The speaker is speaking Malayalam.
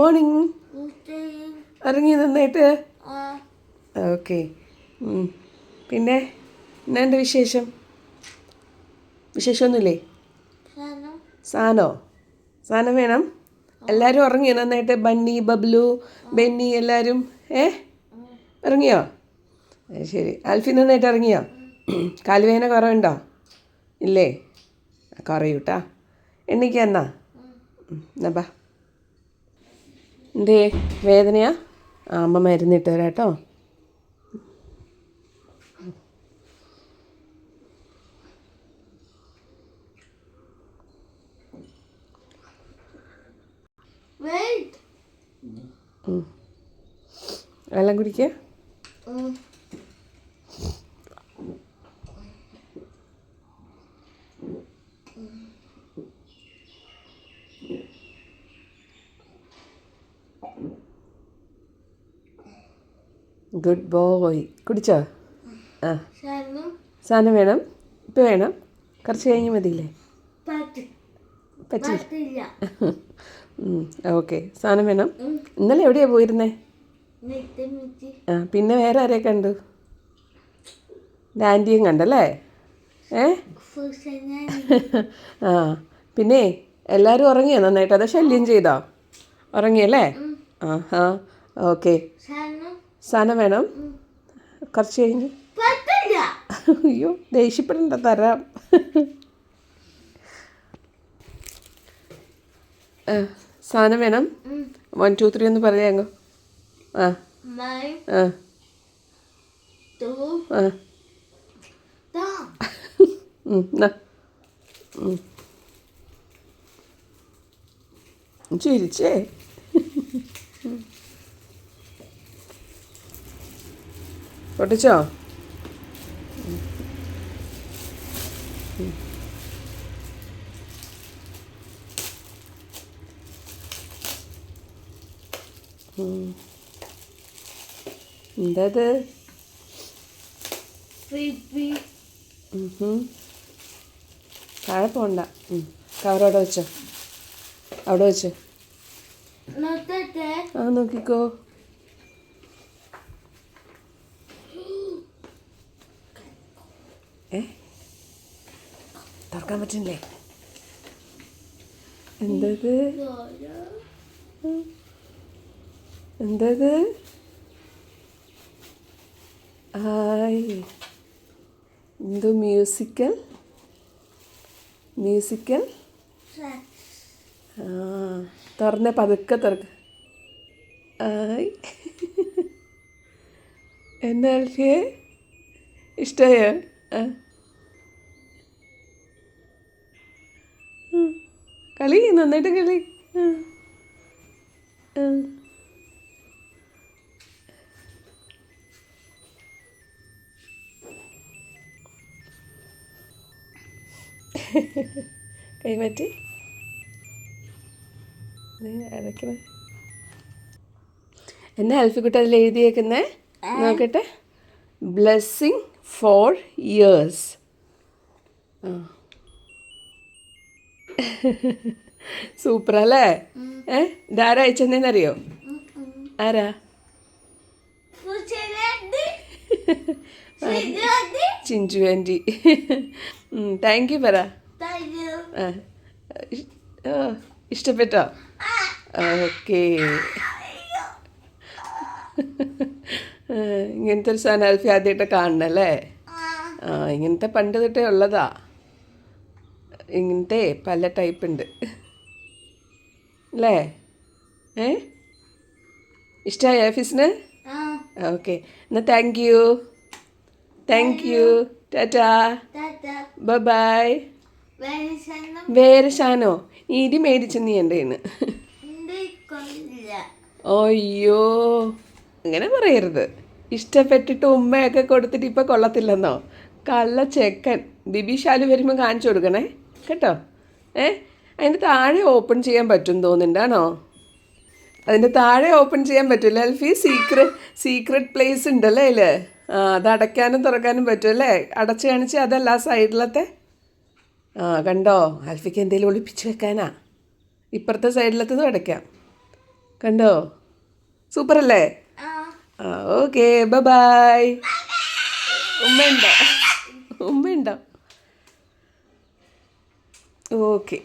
മോർണിംഗ്. ഇറങ്ങി നന്നായിട്ട് ഓക്കെ. പിന്നെ എന്നാണ്ട് വിശേഷം? വിശേഷമൊന്നുമില്ലേ? സാധനം. സാനോ സാധനം വേണം. എല്ലാവരും ഉറങ്ങിയോ നന്നായിട്ട്? ബണ്ണി ബബ്ലു ബെന്നി എല്ലാവരും ഏ? ഇറങ്ങിയോ? ശരി. ആൽഫി നന്നായിട്ട് ഇറങ്ങിയോ? കാലുവേദന കുറവുണ്ടോ? ഇല്ലേ? കുറയൂട്ടാ. എണ്ണിക്ക എന്നാ? ഉം, എന്നാ ബാ. എന്തേ വേദനയാ? ആ അമ്മ മരുന്നിട്ട് തരാം കേട്ടോ. വെള്ളം കുടിക്കുക ഗുഡ് ബോയ് കുടിച്ചോ? ആ. സാധനം? വേണം. ഇപ്പം വേണം. കുറച്ച് കഴിഞ്ഞ് മതിയില്ലേ? പറ്റില്ല. ഓക്കെ. സാധനം വേണം. ഇന്നലെ എവിടെയാണ് പോയിരുന്നേ? ആ പിന്നെ വേറെ ആരെയൊക്കെ കണ്ടു? ആന്റിയും കണ്ടല്ലേ? ഏ? ആ പിന്നെ എല്ലാവരും ഉറങ്ങിയോ നന്നായിട്ട്? അത് ശല്യം ചെയ്തോ? ഉറങ്ങിയല്ലേ? ആ ആ ഓക്കെ. സാധനം വേണം. കുറച്ച് കഴിഞ്ഞ്. അയ്യോ ദേഷ്യപ്പെടണ്ട തരാം. സാധനം വേണം. വൺ ടു ത്രീ ഒന്ന് പറയാങ്ങോ ആ. ആ. ചിരിച്ചേ. പൊട്ടിച്ചോ? എന്തത്. താഴെ പോണ്ട. അവിടെ വെച്ചോ. അവിടെ വെച്ചോ. ആ നോക്കിക്കോ. ഏ? തുറക്കാൻ പറ്റില്ലേ എന്തത്? എന്തത്? ഹായ് എന്ത് മ്യൂസിക്കൽ മ്യൂസിക്കൽ ആ തുറന്നേ പതുക്കെ തുറക്ക. ആയി. എന്നാ ഉം. കളി നന്നായിട്ട് കളി. കൈമാറ്റി. അടയ്ക്കണേ. എന്നാ അൽഫിക്കുട്ടി അതിൽ എഴുതിയേക്കുന്നേ? നോക്കട്ടെ. ബ്ലെസ്സിങ് ഫോർ ഇയേഴ്സ് സൂപ്പർ അല്ലേ ഏ? ഇതാരാ അയച്ചെന്നറിയോ ആരാ? ചിഞ്ചു ആന്റി. താങ്ക് യു പറ. ഇഷ്ടപ്പെട്ടോ? ഓക്കേ. ഇങ്ങനത്തെ ഒരു സാധനം അൽഫി ആദ്യമായിട്ട് കാണണല്ലേ ആ ഇങ്ങനത്തെ പണ്ട് തൊട്ടേ ഉള്ളതാ. ഇങ്ങനത്തെ പല ടൈപ്പ് ഉണ്ട്. അല്ലേ? ഏ? ഇഷ്ടമായ ഓഫീസിന് ഓക്കെ. എന്നാൽ thank you thank you tata. Bye bye വേറെ ഷാനോ ഇടി മേടിച്ചു നീ എന്റെ കയ്യിൽ അയ്യോ. അങ്ങനെ പറയരുത്. ഇഷ്ടപ്പെട്ടിട്ട് ഉമ്മയൊക്കെ കൊടുത്തിട്ട് ഇപ്പം കൊള്ളത്തില്ലെന്നോ? കള്ള ചെക്കൻ. ബിബി ഷാലു വരുമ്പോൾ കാണിച്ചു കൊടുക്കണേ. കേട്ടോ? ഏ? അതിന്റെ താഴെ ഓപ്പൺ ചെയ്യാൻ പറ്റും തോന്നുന്നുണ്ടാണോ അതിന്റെ താഴെ ഓപ്പൺ ചെയ്യാൻ പറ്റില്ല അൽഫി സീക്രട്ട് സീക്രട്ട് പ്ലേസ് ഉണ്ടല്ലേ അതിൽ ആ അത് അടയ്ക്കാനും തുറക്കാനും പറ്റുമല്ലേ അടച്ച് കാണിച്ച് അതല്ല സൈഡിലത്തെ ആ കണ്ടോ? അൽഫിക്ക് എന്തെങ്കിലും ഒളിപ്പിച്ച് വെക്കാനാ. ഇപ്പുറത്തെ സൈഡിലത്തതും അടയ്ക്കാം. കണ്ടോ? അല്ലേ? ആ ഓക്കെ ബൈ ഉമ്മയുണ്ടോ? ഉമ്മയുണ്ടോ? ഓക്കെ.